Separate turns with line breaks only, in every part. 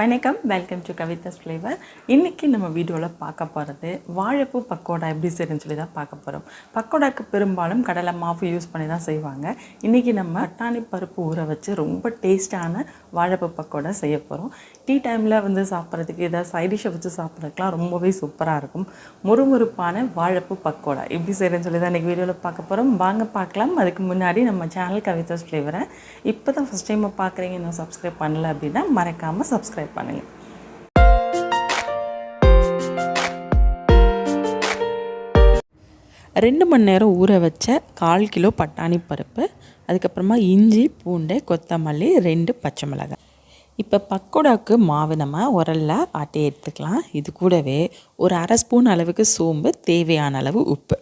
வணக்கம். Welcome to Kavidas flavour இன்றைக்கி நம்ம வீடியோவில் பார்க்க போகிறது வாழைப்பூ பக்கோடா எப்படி செய்யணும்னு சொல்லி தான் பார்க்க போகிறோம் பக்கோடாக்கு பெரும்பாலும் கடலை மாவு யூஸ் பண்ணி தான் செய்வாங்க. இன்றைக்கி நம்ம அட்டாணி பருப்பு ஊற வச்சு ரொம்ப டேஸ்டான வாழைப்பூ பக்கோடா செய்ய போகிறோம் டீ டைமில் வந்து சாப்பிட்றதுக்கு ஏதாவது சைடிஷை வச்சு சாப்பிட்றதுக்குலாம் ரொம்பவே சூப்பராக இருக்கும். முறுமுறுப்பான வாழைப்பூ பக்கோடா எப்படி செய்கிறேன்னு சொல்லி தான் இன்றைக்கி வீடியோவில் பார்க்க போகிறோம் வாங்க பார்க்கலாம். அதுக்கு முன்னாடி நம்ம சேனல் கவிதாஸ் ஃப்ளேவரை இப்போ தான் ஃபஸ்ட் டைம் பார்க்குறீங்க இன்னும் சப்ஸ்கிரைப் பண்ணல அப்படின்னா மறக்காமல் சப்ஸ்கிரைப் பண்ணுங்கள் ரெண்டு மணி நேரம் ஊற வச்ச கால் கிலோ பட்டாணி பருப்பு அதுக்கப்புறமா இஞ்சி பூண்டு கொத்தமல்லி ரெண்டு பச்சை மிளகாய். இப்போ பக்கோடாவுக்கு மாவு நம்ம உரலில் ஆட்டி எடுத்துக்கலாம். இது கூடவே ஒரு அரை ஸ்பூன் அளவுக்கு சோம்பு தேவையான அளவு உப்பு.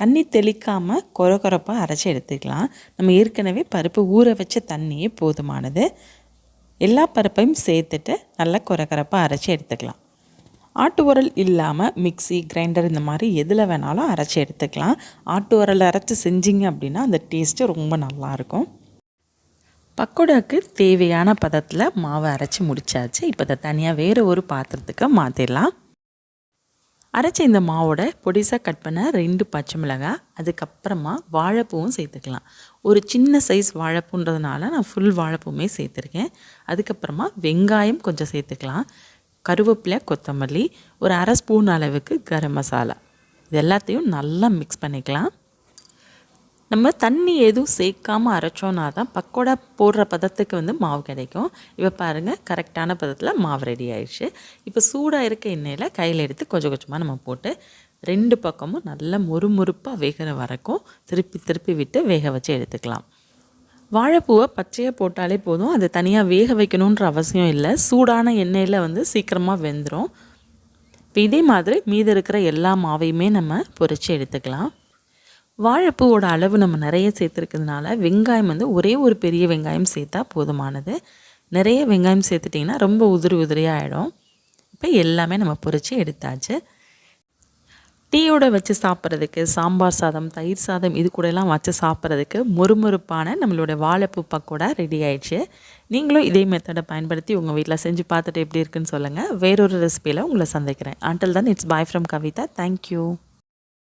தண்ணி தெளிக்காமல் கொர கொரப்பாக அரைச்சி எடுத்துக்கலாம். நம்ம ஏற்கனவே பருப்பு ஊற வச்ச தண்ணியே போதுமானது. எல்லா பருப்பையும் சேர்த்துட்டு நல்லா கொரகரப்பாக அரைச்சி எடுத்துக்கலாம். ஆட்டு உரல் இல்லாமல் மிக்சி கிரைண்டர் இந்த மாதிரி எதில் வேணாலும் அரைச்சி எடுத்துக்கலாம். ஆட்டு உரல் அரைச்சி செஞ்சிங்க அப்படின்னா அந்த டேஸ்ட்டு ரொம்ப நல்லாயிருக்கும். பக்கோடாவுக்கு தேவையான பதத்தில் மாவை அரைச்சி முடிச்சாச்சு. இப்போ அதை தனியாக வேறு ஒரு பாத்திரத்துக்கு மாற்றிடலாம் அரைச்ச இந்த மாவோட பொடிசாக கட் பண்ண ரெண்டு பச்சை மிளகாய் அதுக்கப்புறமா வாழைப்பூவும் சேர்த்துக்கலாம். ஒரு சின்ன சைஸ் வாழைப்பூன்றதுனால நான் ஃபுல் வாழைப்பூவுமே சேர்த்துருக்கேன். அதுக்கப்புறமா வெங்காயம் கொஞ்சம் சேர்த்துக்கலாம். கருவேப்பிலை கொத்தமல்லி ஒரு அரை ஸ்பூன் அளவுக்கு கரம் மசாலா. இது எல்லாத்தையும் நல்லா மிக்ஸ் பண்ணிக்கலாம். நம்ம தண்ணி எதுவும் சேர்க்காமல் அரைச்சோன்னா தான் பக்கோடா போடுற பதத்துக்கு வந்து மாவு கிடைக்கும். இப்போ பாருங்கள் கரெக்டான பதத்தில் மாவு ரெடி ஆயிடுச்சு. இப்போ சூடாக இருக்க எண்ணெயில் கையில் எடுத்து கொஞ்சம் கொஞ்சமாக நம்ம போட்டு ரெண்டு பக்கமும் நல்லா மொறுமொறுப்பாக வேகிற வரைக்கும் திருப்பி திருப்பி விட்டு வேக வச்சு எடுத்துக்கலாம். வாழைப்பூவை பச்சையாக போட்டாலே போதும். அது தனியாக வேக வைக்கணுன்ற அவசியம் இல்லை. சூடான எண்ணெயில் வந்து சீக்கிரமாக வெந்துடும் இப்போ இதே மாதிரி மீதி இருக்கிற எல்லா மாவையுமே நம்ம பொறிச்சு எடுத்துக்கலாம். வாழைப்பூவோட அளவு நம்ம நிறைய சேர்த்துருக்கிறதுனால வெங்காயம் வந்து ஒரே ஒரு பெரிய வெங்காயம் சேர்த்தா போதுமானது. நிறைய வெங்காயம் சேர்த்துட்டிங்கன்னா ரொம்ப உதிரி உதிரியாக ஆகிடும் இப்போ எல்லாமே நம்ம பொரித்து எடுத்தாச்சு. டீயோட வச்சு சாப்பிட்றதுக்கு சாம்பார் சாதம் தயிர் சாதம் இது கூடலாம் வச்சு சாப்பிட்றதுக்கு மொறுமொறுப்பான நம்மளோட வாழைப்பூ பக்கோடா ரெடி ஆயிடுச்சு. நீங்களும் இதே மெத்தடை பயன்படுத்தி உங்கள் வீட்டில் செஞ்சு பார்த்துட்டு எப்படி இருக்குன்னு சொல்லுங்கள் வேறொரு ரெசிபியில் உங்களை சந்திக்கிறேன். அண்டில் தான் it's bye from Kavitha thank you